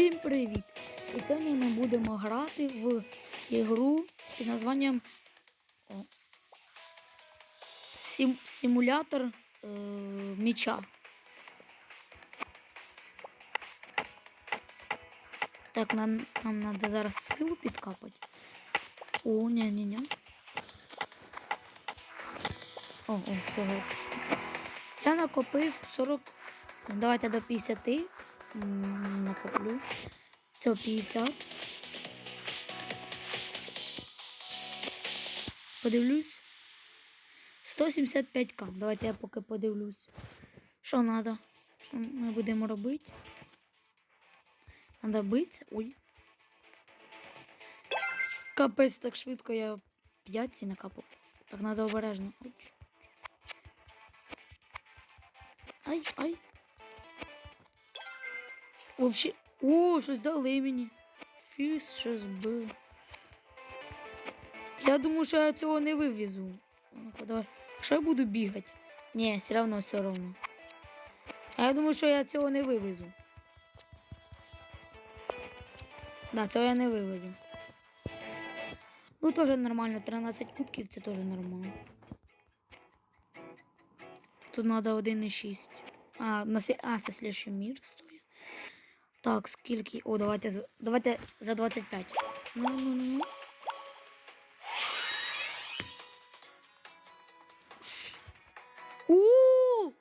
Всім привіт! І сьогодні ми будемо грати в ігру під названням о, сим, Симулятор е, м'яча. Так, нам, нам треба зараз силу підкапати. О, ні-ні-ні. О, о, все. Я накопив 40. Давайте до 50. Накоплю. Все, 50. Подивлюсь. 175к. Давайте я поки подивлюсь. Що треба? Що ми будемо робити? Надо битися. Ой. Капець, так швидко я 5 ці накапав. Так треба обережно. Ай, ай. Вообще. О, щось дали мені. Фіс щось бив. Я думаю, що я цього не вивезу. Ну-ка, давай. Якщо я буду бігати? Ні, все одно, все одно. А я думаю, що я цього не вивезу. Да, цього я не вивезу. Ну, теж нормально, 13 кубків це теж нормально. Тут треба 1,6. А, на а, це слідчий мір. Так, скільки? О, давайте, давайте за 25. Ну, ну, ну. О,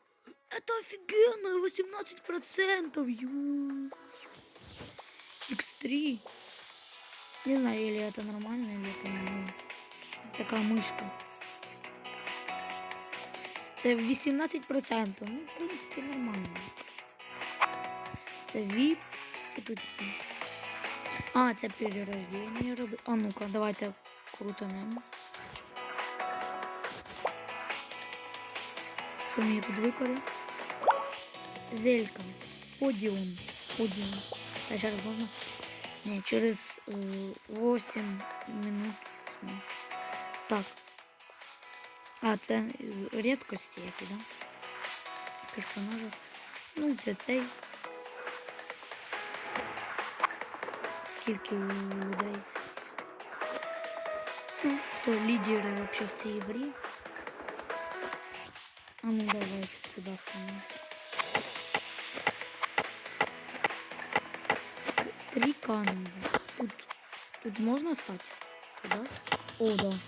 это офигенно, 18%, ю. X3. Не знаю, или это нормально, или это ну, такая мышка. Це 18%. Ну, в принципі, нормально. Це VIP. Тут? А, це перерождення робить. А ну-ка, давайте крутанемо. Що мені тут випаде? Зелька. Подіум. Подіум. А зараз можна? Ні, через е, 8 минут. Так. А, це е, рідкості які, да? Персонажа. Ну, це цей. Скільки у людей. Ну, хто лідери вообще в цій грі. А ну давайте сюди станемо. Три канали. Тут, тут можна стати? Туди? О, да.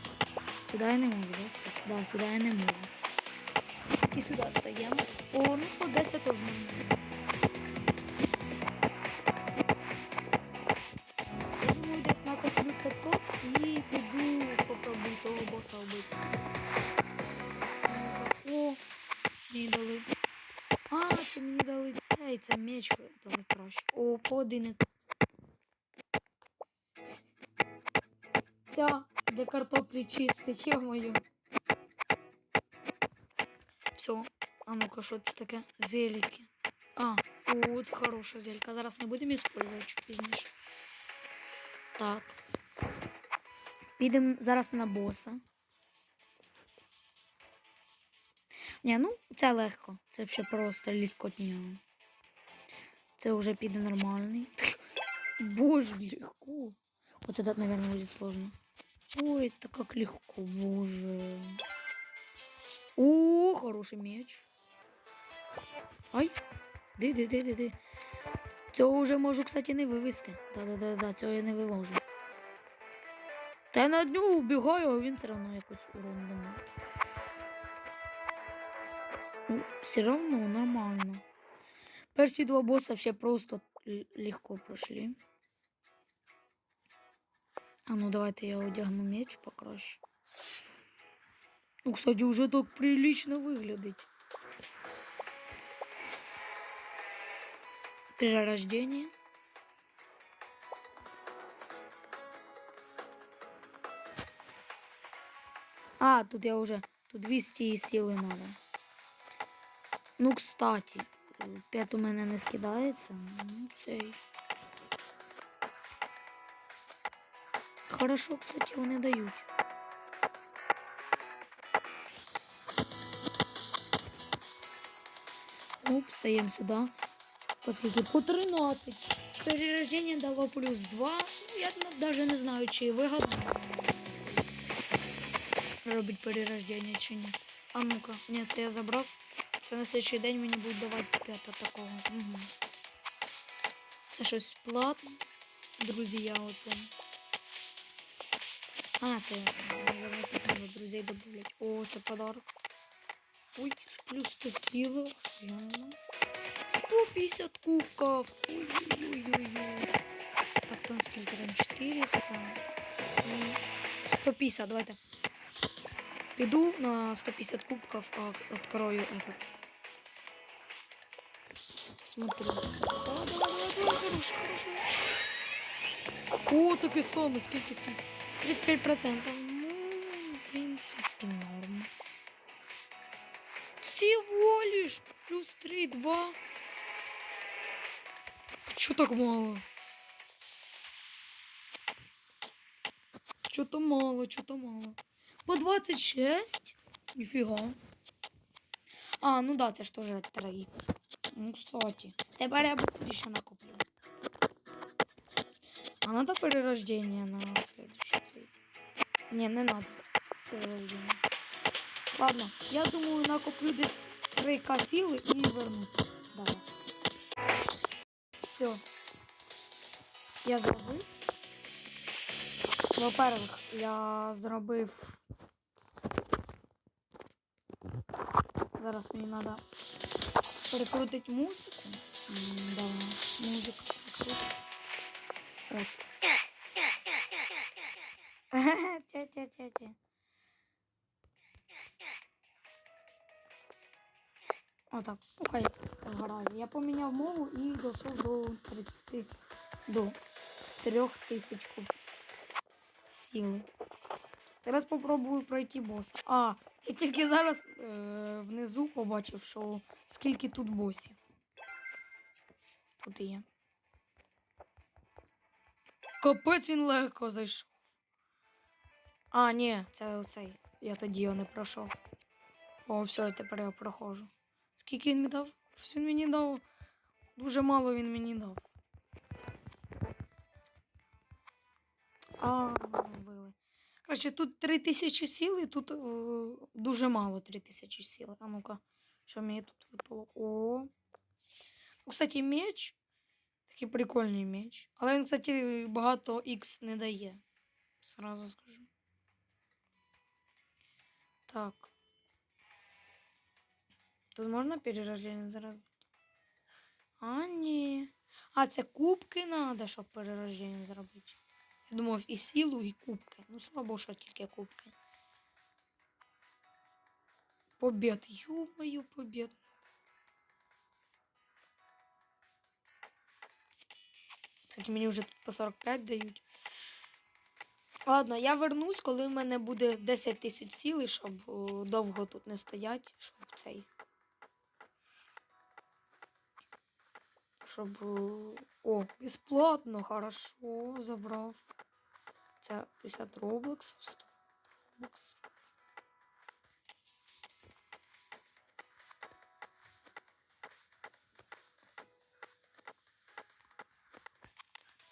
Сюди я не можу, да? Да, сюди я не можу. І сюди стаємо. О, ну по 10 в Я думаю, накоплю 500 і піду попробую того боса вбити. О, мені дали. А, це мені дали цей, це меч дали краще. О, по 11. Ця, де картоплі чистить, йо-моє. Все. А ну-ка, що це таке? Зеліки. А, о, це зелька. Зараз не будемо використовувати чуть пізніше. Так. Підемо зараз на боса. Ні, ну це легко. Це ще просто легкотня. Це вже піде нормальний. Боже, легко. Вот этот, наверное, будет сложно. Ой, это как легко, боже. О, хороший меч. Ай. Ди. Цього вже можу, кстати, не вивезти. Да-да-да, цього я не вивожу. Та я над нього вбігаю, а він все одно якось урон дає. Ну, все равно нормально. Перші два босса ще просто легко пройшли. А ну давайте я одягну меч покраще. Ну, кстати, уже так прилично выглядит. Перерождение. А, тут я уже... Тут 200 силы надо. Ну, кстати, 5 у мене не скидається. Ну, цей. Хорошо, кстати, вони дають. Оп, стаємо сюди. По скільки? По 13. Перерождение дало плюс 2. Я навіть не знаю, чи вигодно робить перерождення чи ні. А ну-ка, ні, це я забрав. Це на слідчий день мені будуть давати п'ята такого. Угу. Це щось платне. Друзі, я оце. А, це треба друзей добавлять. О, це подарок. Ой, плюс 100 сила. Офігенно. 150 кубков. Ой-ой-ой. Так, там скільки там? 400. І 150, давайте. Піду на 150 кубков, а открою этот. Смотрю. Да, да, да, да, хороший, хороший. О, таке саме, скільки, скільки? 35%. Ну, в принципе, норм. Всего лишь плюс 3, 2. Чё так мало? Чё-то мало, что-то мало. По 26? Нифига. А, ну да, це ж теж 3 Ну, кстати. Тепер я быстрее накоплю. А надо перерождение на следующий цей? Не, не надо. Перерождение. Ладно, я думаю, накоплю десь 3к сили і вернусь до вас. Все. Я зробив. Во-первых, я зробив. Зараз мені треба перекрутити музику. Да, музика. От. Тя-тя-тя-тя. Отак, хай грає. Я поміняв мову і дійшов до 30 до 3000 куб сили. Зараз попробую пройти боса. А, я тільки зараз е, внизу побачив, що скільки тут босів. Тут є. Капець він легко зайшов. А, ні, це оцей. Я тоді його не пройшов. О, все, я тепер я проходжу. Скільки він мені дав? Щось він мені дав. Дуже мало він мені дав. А, вбили. Короче, тут 3000 сил і тут е, дуже мало 3000 сил. А ну-ка, що мені тут випало? О. Ну, кстати, меч. Такий прикольний меч. Але він, кстати, багато X не дає. Сразу скажу. Так. Тут можна перерождення зробити? А, ні. А, це кубки треба, щоб перерождення зробити. Я думав і силу, і кубки. Ну, слабо, що тільки кубки. Побед. Ё-моё, побед. Кстати, мені вже тут по 45 дають. Ладно, я вернусь, коли в мене буде 10 тисяч сіли, щоб довго тут не стоять, щоб цей. Щоб. о, О, безплатно, хорошо, забрав. Це 50 робоксів, 100 робоксів.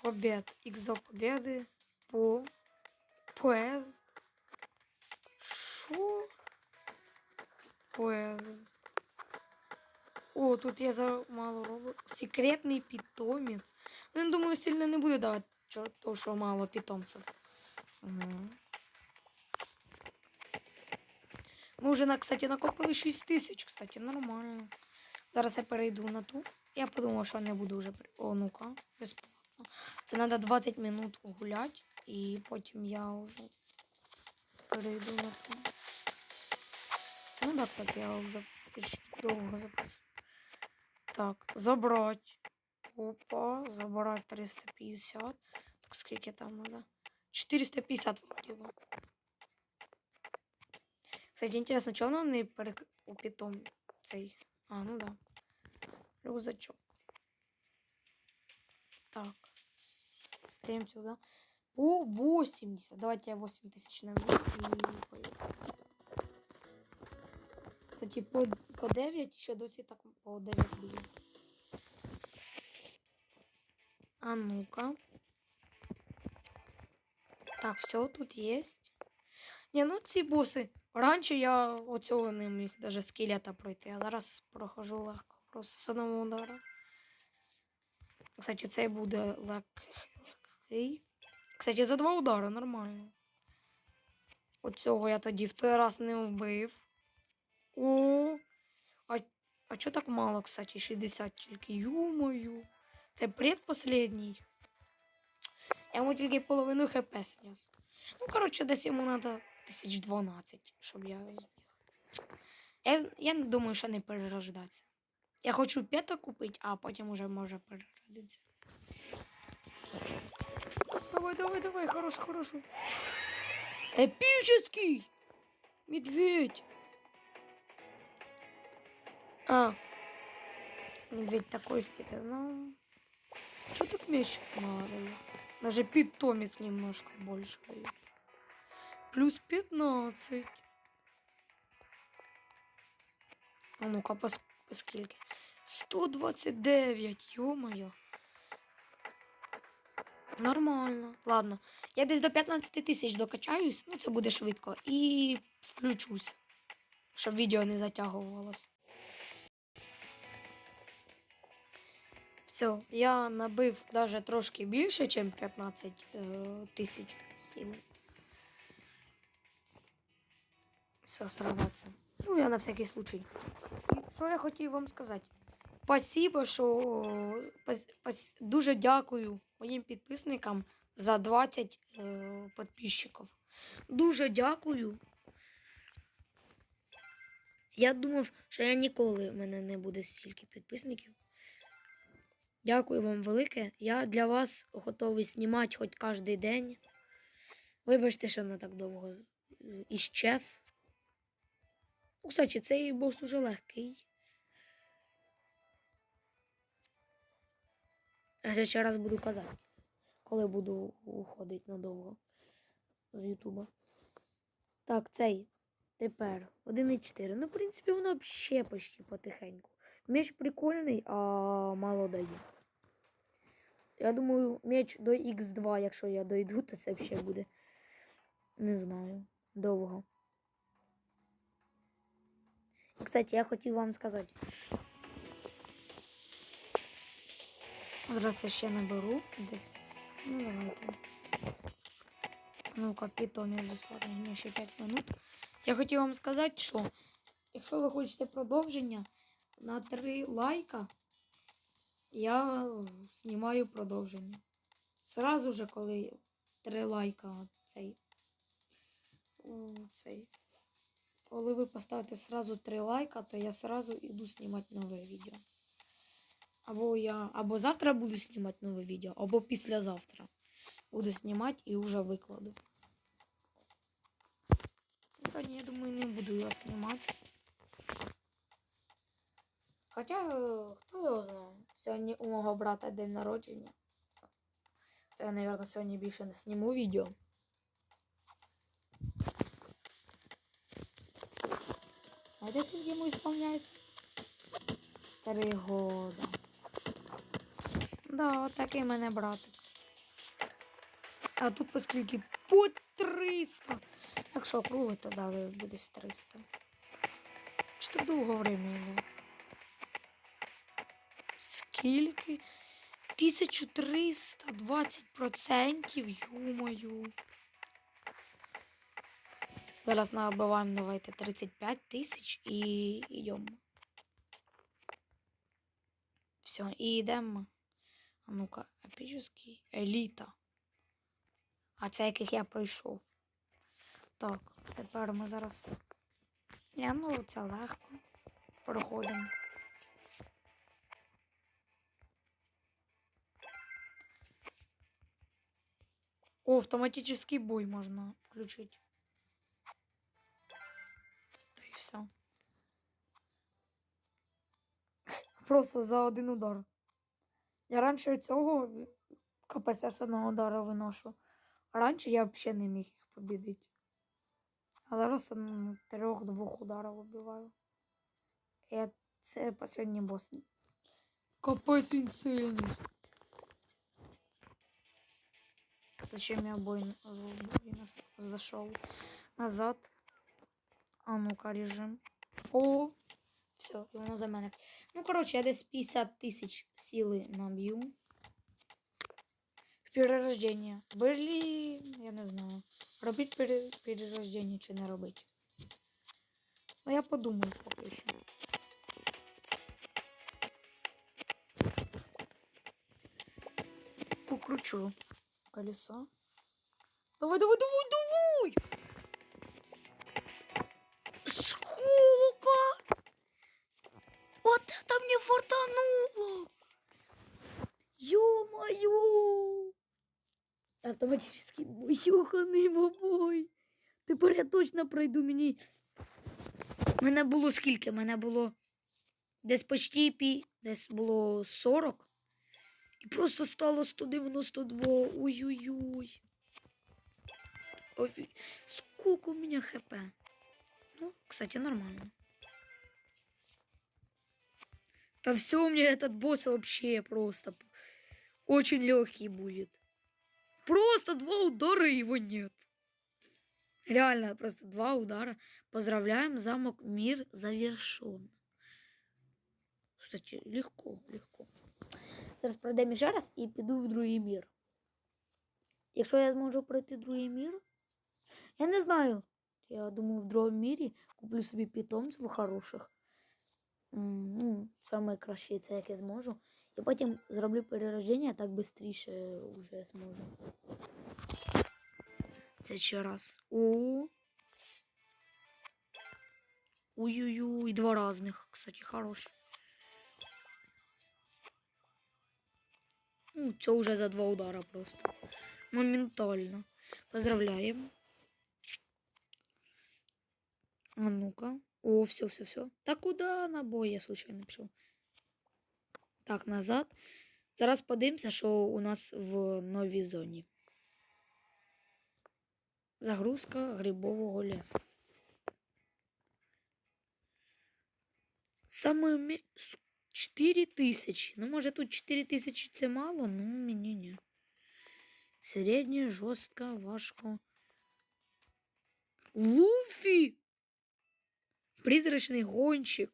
Побед. Х победы. По. Поезд. Шо? Поезд. О, тут я за мало роблю. Секретний питомець. Ну, я думаю, сильно не буде давати, то, що мало питомців. Угу. Ми вже, кстати, накопили 6 тисяч, кстати, нормально. Зараз я перейду на ту. Я подумав, що не буду вже. О, ну-ка, безплатно. Це треба 20 минут гуляти, і потім я вже перейду на ту. Ну да, кстати, я вже довго записую. Так, забрать. Опа, забрать 350. Так, скільки там надо? 450 вроде бы. Кстати, интересно, чого воно не перек... у питом цей? А, ну да. Рюкзачок. Так. Стоим сюда. По 80. Давайте я 8 тысяч набью и поеду. Кстати, по, по 9 ще досі так по 9 буде. А ну-ка. Так, все тут есть. Ні, ну ці боси. Раніше я оцього не міг даже скелета пройти, а зараз прохожу легко. Просто з одного удара. Кстати, цей буде легкий. Кстати, за два удари нормально. Оцього я тоді в той раз не вбив. О, а чого так мало, кстати, 60 тільки. Ю-мою. Це предпоследній. Я йому тільки половину хп снес. Ну, коротше, десь йому треба 1012, щоб я зміг. Я, я не думаю, що не перерождатися. Я хочу п'яток купити, а потім уже може переродитися. Давай, давай, давай, хорош, хорош. Эпический! Медведь! А, медведь такой себе, ну... Чё так меч мало дает? Даже питомец немножко больше дает. Плюс 15. А ну-ка, по, ск- по скільки? 129, ё-моё. Нормально. Ладно. Я десь до 15 тисяч докачаюсь, ну це буде швидко. І включусь, щоб відео не затягувалось. Все, я набив даже трошки більше, ніж 15 е, тисяч сил. Все, сорваться. Ну, я на всякий случай. Що я хотів вам сказати? Спасибо, що пос- дуже дякую моїм підписникам за 20 е, підписчиків. Дуже дякую. Я думав, що я ніколи в мене не буде стільки підписників. Дякую вам велике. Я для вас готовий знімати хоч кожен день. Вибачте, що воно так довго іщез. Кстати, цей бос уже легкий. Я ще раз буду казати, коли буду уходити надовго з Ютуба. Так, цей тепер 1,4. Ну, в принципі, воно взагалі почти потихеньку. Меч прикольний, а мало дає. Я думаю, меч до Х2, якщо я дойду, то це взагалі буде. Не знаю. Довго. Кстати, я хотів вам сказати. Зараз я ще наберу десь. Ну, давайте. Ну-ка, питомець безплатний, мені ще 5 минут. Я хотів вам сказати, що якщо ви хочете продовження на 3 лайка, я знімаю продовження. Сразу же, коли 3 лайка цей. цей. Коли ви поставите сразу 3 лайка, то я сразу іду знімати нове відео. Або я або завтра буду знімати нове відео, або післязавтра буду знімати і вже викладу. Сьогодні, я думаю, не буду його знімати. Хоча, хто його знає, сьогодні у мого брата день народження. То я, мабуть, сьогодні більше не зніму відео. Знаєте, скільки йому сповняється? Три года. Да, от такий мене братик. А тут по скільки? По 300. Якщо округлий, то далі буде 300. Чи так довго время йде? Скільки? 1320%, ю-мою. Зараз набиваємо, давайте, 35 тисяч і йдемо. Все, і йдемо. А ну-ка, епічний еліта. А це яких я пройшов. Так, тепер ми зараз. Я ну це легко. Проходимо. О, автоматический бой можно включить. І все. Просто за один удар. Я раніше цього з одного удара виношу. А раніше я взагалі не міг їх побідити. А зараз ну, трьох-двох ударів вибиваю. І це останній бос. Капець він сильний. Зачем я бой, бой зашел? Назад. А ну-ка, режим. О! Все, і воно за мене. Ну, коротше, я десь 50 тисяч сили наб'ю. В перерождення. Блін, я не знаю. Робить пере... перерождення чи не робить. Ну, я подумаю поки що. Покручу колесо. Давай, давай, давай, давай! Сколько? Вот это мне фартануло! Ё-моё! Автоматический бусюханий бабой. Тепер я точно пройду мені. Мене було скільки? Мене було десь почти пі, десь було 40. І просто стало 192. Ой-ой-ой. Сколько у меня хп? Ну, кстати, нормально. Да все, у меня этот босс вообще просто очень легкий будет. Просто два удара и его нет. Реально, просто два удара. Поздравляем, замок мир завершен. Кстати, легко, легко. Зараз пройдемо ще раз і піду в другий мір. Якщо я зможу пройти другий мір, я не знаю. Я думаю, в другому мірі куплю собі питомців хороших. Ну, саме краще це, як я зможу. І потім зроблю перерождення, так швидше вже зможу. Це ще раз. О. Ой-ой-ой, два разных, кстати, хороший. Ну, це вже за два удара просто. Моментально. Поздравляем. А ну-ка. О, все, все, все. Да куда на бой я случайно пішов? Так, назад. Зараз подивимося, що у нас в новій зоні. Загрузка грибового лісу. Саме 4 тисячі. Ну, може, тут 4 тисячі це мало, ну мені ні. Середнє, жорстко, важко. Луфі! Призрачний гонщик.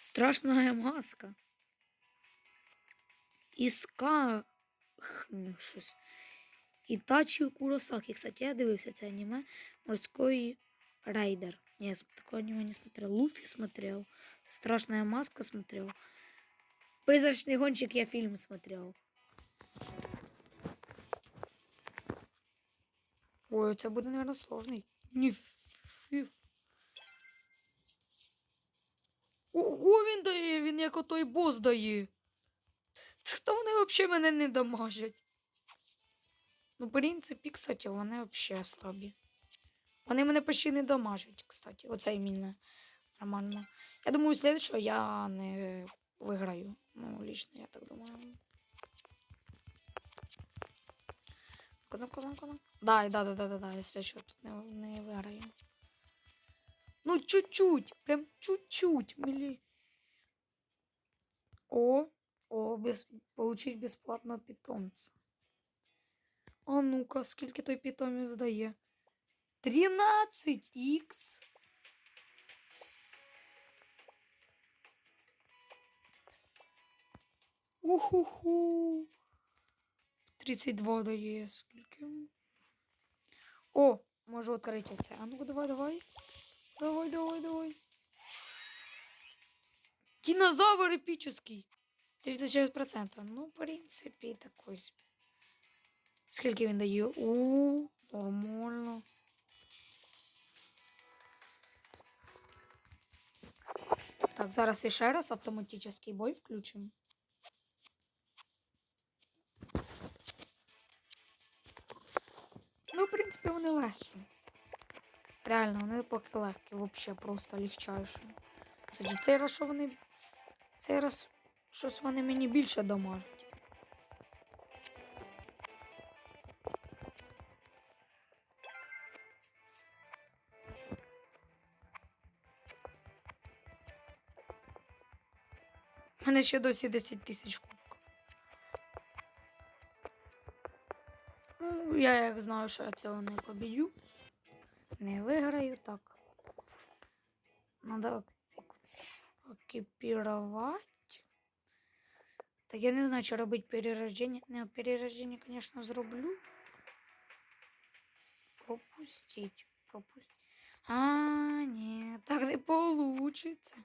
Страшная маска. Іска. Ну, щось. Ітачі Куросакі. Кстати, я дивився це аніме. Морський рейдер. Не, такое аниме не смотрел. Луфи смотрел. Страшная маска смотрел. Призрачный гонщик я фильм смотрел. Ой, це буде, наверное, сложний. Ні, фіф. Ого, він дає, він як отой бос дає. Та вони взагалі мене не дамажать. Ну, в принципі, кстати, вони взагалі слабі. Вони мене почти не дамажать, кстати. Оце іменно нормально. Я думаю, слідчого я не виграю. Ну, лично, я так думаю. Ну-ка, ну-ка, ну. Да, да, да, да, да, да, якщо що, тут не, не виграю. Ну, чуть-чуть, прям чуть-чуть, милли. О, о, без, получить бесплатно питомца. А ну-ка, скільки той питомець дає? 13х. Уху-ху. 32 дає скільки. О, можу відкрити це. А ну давай, давай. Давай, давай, давай. Динозавр эпический. 36%. Ну, в принципі, такой собі. Скільки він дає? У, нормально. Так, зараз іще раз автоматичний бой включимо. Принципі, вони легкі. Реально, вони поки легкі, взагалі просто легчайші. В цей раз що вони. Цей раз щось вони мені більше дамажать. У мене ще досі 10 тисяч кубків. Я як знаю, що я цього не побідю. Не виграю, так. Надо екіпірувати. Так я не знаю, чи робити перерождення. Не, перерождення, звісно, зроблю. Пропустить. Пропустить. А, ні, так не получится.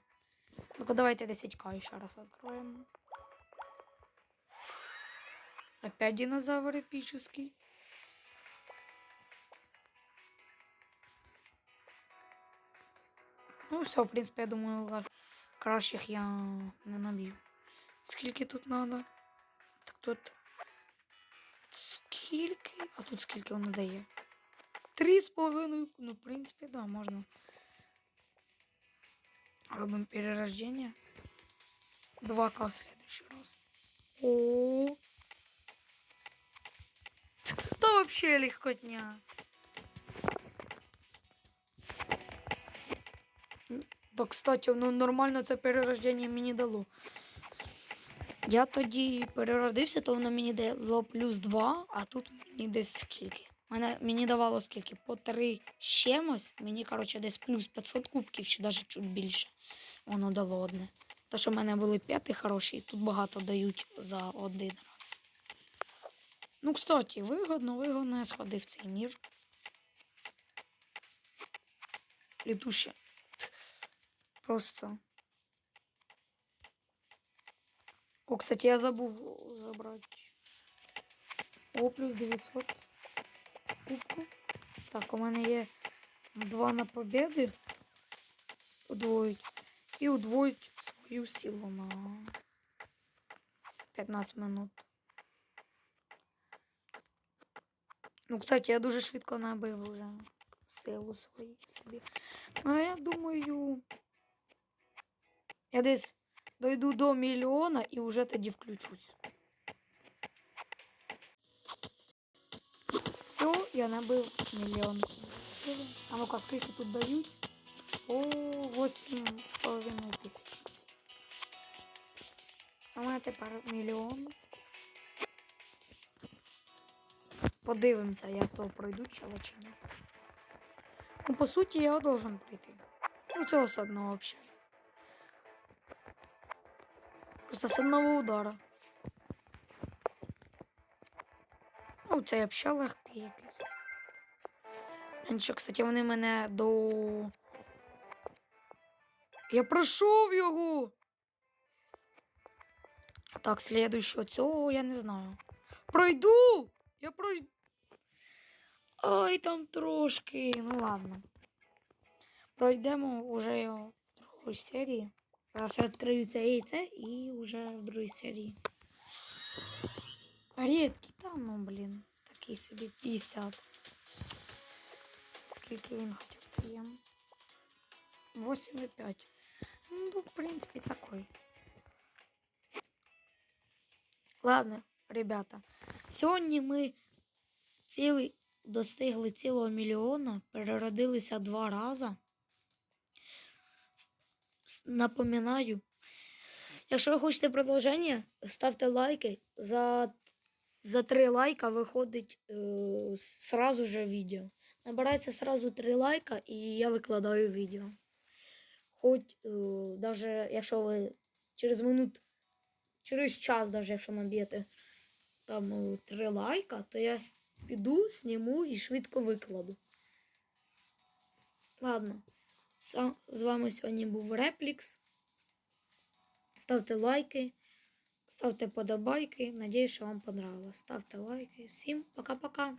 Ну-ка, давайте 10к еще раз откроем. Опять динозавр эпический. Ну, все, в принципе, я думаю, ла- кращих я не наб'ю. Скільки тут надо? Так тут. Скільки? А тут скільки воно дає? Три з половиною. Ну, в принципі, да, можна. Робимо перерождение. 2К в следующий раз. О. Да вообще легкотня. Да, кстати, ну нормально це перерождення мені дало. Я тоді переродився, то воно мені дало плюс 2, а тут мені десь скільки. Мене, мені давало скільки? По 3 з чимось. Мені, коротше, десь плюс 500 кубків, чи навіть чуть більше. Воно дало одне. То, що в мене були п'яти хороші, тут багато дають за один раз. Ну, кстати, вигодно, вигодно я сходив в цей мір. Літуще. Просто. О, кстати, я забув забрати. О, плюс 900 кубку. Так, у мене є два на победи. Удвоїть. І удвоїть свою силу на 15 минут. Ну, кстати, я дуже швидко набив вже силу свою собі. Ну, я думаю, я десь дойду до мільйона і вже тоді включусь. Все, я набив мільйон. А ну-ка, скільки тут дають? О, 8 з половиною тисяч. А мене тепер мільйон. Подивимося, я то пройду чела чи ні. Ну, по суті, я должен пройти. Ну, цього з одного взагалі. Просто з одного удара. Ну, це взагалі легкий якийсь. Нічого, кстати, вони мене до. Я пройшов його. Так, слідуючого цього я не знаю. Пройду! Я пройду. Ой, там трошки. Ну ладно. Пройдемо уже в другій серії. Зараз я відкрию це яйце і вже в другій серії. Рідкий там, ну блін. Такий собі 50. Скільки він хотів приєм? 8,5. Ну, в принципі, такой. Ладно, ребята. Сьогодні ми цілий, достигли цілого мільйона, переродилися два рази. Напоминаю, якщо ви хочете продовження, ставте лайки. За, за три лайка виходить е, сразу же відео. Набирається сразу три лайка і я викладаю відео. Хоч е, даже якщо ви через минут, через час, даже якщо наб'єте там е, три лайка, то я піду, зніму і швидко викладу. Ладно. З вами сьогодні був Реплікс. Ставте лайки, ставте подобайки. Надіюсь, що вам понравилось. Ставте лайки. Всім пока-пока.